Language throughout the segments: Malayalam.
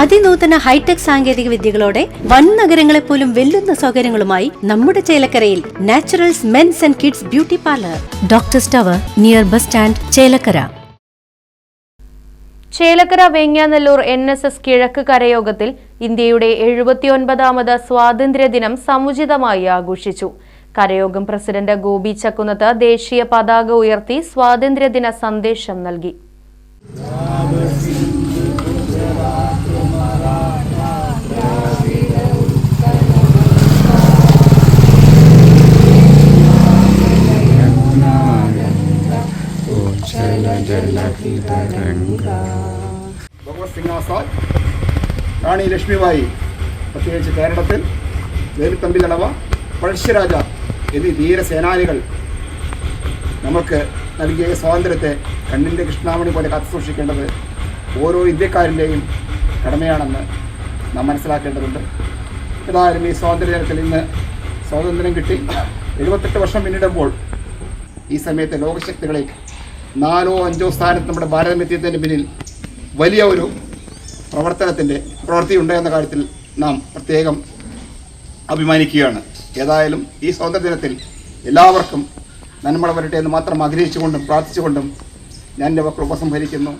അതിനൂതന ഹൈടെക് സാങ്കേതിക വിദ്യകളോടെ വൻ നഗരങ്ങളെ പോലും വെല്ലുന്ന സൗകര്യങ്ങളുമായി നമ്മുടെ ചേലക്കരയിൽ Naturals men's and kids beauty parlour. Doctor സ്റ്റവർ near bus stand Chelakkara. Chelakkara Venganallur N S S കിഴക്ക് കരയോഗത്തിൽ ഇന്ത്യയുടെ എഴുപത്തിയൊൻപതാമത് സ്വാതന്ത്ര്യദിനം സമുചിതമായി ആഘോഷിച്ചു. കരയോഗം പ്രസിഡന്റ് ഗോപി ചക്കുന്നത്ത് ദേശീയ പതാക ഉയർത്തി സ്വാതന്ത്ര്യദിന സന്ദേശം നൽകി. റാണി ലക്ഷ്മിബായി പ്രത്യേകിച്ച് കേരളത്തിൽ വേലുത്തമ്പി തടവ പഴശ്ശിരാജ എന്നീ ധീരസേനാനികൾ നമുക്ക് നൽകിയ സ്വാതന്ത്ര്യത്തെ കണ്ണിന്റെ കൃഷ്ണാമണി പോലെ കാത്തു സൂക്ഷിക്കേണ്ടത് ഓരോ ഇന്ത്യക്കാരന്റെയും കടമയാണെന്ന് നാം മനസ്സിലാക്കേണ്ടതുണ്ട്. ഏതായാലും ഈ സ്വാതന്ത്ര്യ ദിനത്തിൽ ഇന്ന് സ്വാതന്ത്ര്യം കിട്ടി. എഴുപത്തെട്ട് വർഷം പിന്നിടുമ്പോൾ ഈ സമയത്തെ ലോകശക്തികളിൽ നാലോ അഞ്ചോ സ്ഥാനത്ത് നമ്മുടെ ഭാരതം എത്തിയതിന്റെ പിന്നിൽ വലിയ ഒരു പ്രവർത്തനത്തിന്റെ പ്രവൃത്തിയുണ്ട് എന്ന കാര്യത്തിൽ നാം പ്രത്യേകം അഭിമാനിക്കുകയാണ്. ഏതായാലും ഈ സ്വാതന്ത്ര്യ ദിനത്തിൽ എല്ലാവർക്കും നന്മ വരട്ടെ എന്ന് മാത്രം ആഗ്രഹിച്ചുകൊണ്ടും പ്രാർത്ഥിച്ചുകൊണ്ടും ഞാൻ എന്റെ വാക്കുകൾ ഉപസംഹരിക്കുന്നു.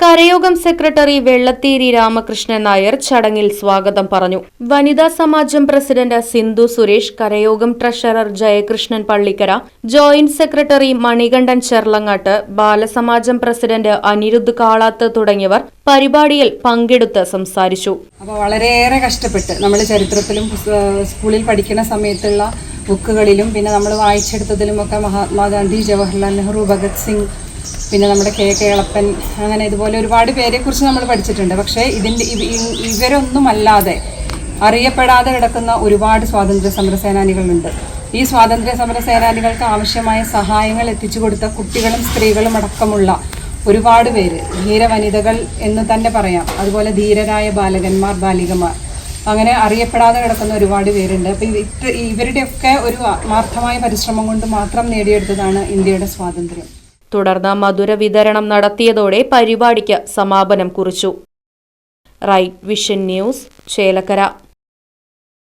കരയോഗം സെക്രട്ടറി വെള്ളത്തേരി രാമകൃഷ്ണൻ നായർ ചടങ്ങിൽ സ്വാഗതം പറഞ്ഞു. വനിതാ സമാജം president Sindhu Suresh കരയോഗം treasurer Jayakrishnan Pallikkara joint secretary Manikandan Cherlangat ബാലസമാജം president Anirudh Kalath തുടങ്ങിയവർ പരിപാടിയിൽ പങ്കെടുത്ത് സംസാരിച്ചു. അപ്പോൾ വളരെയേറെ കഷ്ടപ്പെട്ട് നമ്മൾ ചരിത്രത്തിലും സ്കൂളിൽ പഠിക്കുന്ന സമയത്തുള്ള ബുക്കുകളിലും പിന്നെ നമ്മൾ വായിച്ചെടുത്തതിലുമൊക്കെ മഹാത്മാഗാന്ധി ജവഹർലാൽ നെഹ്റു ഭഗത് സിംഗ് പിന്നെ നമ്മുടെ കെ കേളപ്പൻ അങ്ങനെ ഇതുപോലെ ഒരുപാട് പേരെക്കുറിച്ച് നമ്മൾ പഠിച്ചിട്ടുണ്ട്. പക്ഷേ ഇതിന്റെ ഇവരൊന്നുമല്ലാതെ അറിയപ്പെടാതെ കിടക്കുന്ന ഒരുപാട് സ്വാതന്ത്ര്യ സമര സേനാനികളുണ്ട്. ഈ സ്വാതന്ത്ര്യ സമര സേനാനികൾക്ക് ആവശ്യമായ സഹായങ്ങൾ എത്തിച്ചു കൊടുത്ത കുട്ടികളും സ്ത്രീകളും അടക്കമുള്ള ഒരുപാട് പേര് ധീരവനിതകൾ എന്ന് തന്നെ പറയാം. അതുപോലെ ധീരരായ ബാലകന്മാർ ബാലികമാർ. അങ്ങനെ അറിയപ്പെടാതെ കിടക്കുന്ന ഒരുപാട് പേരുണ്ട്. അപ്പം ഇവരുടെയൊക്കെ ഒരു ആത്മാർത്ഥമായ പരിശ്രമം കൊണ്ട് മാത്രം നേടിയെടുത്തതാണ് ഇന്ത്യയുടെ സ്വാതന്ത്ര്യം. തുടർന്ന് മധുര വിതരണം നടത്തിയതോടെ പരിപാടിക്ക് സമാപനം കുറിച്ചു. Right Vision News Chelakkara.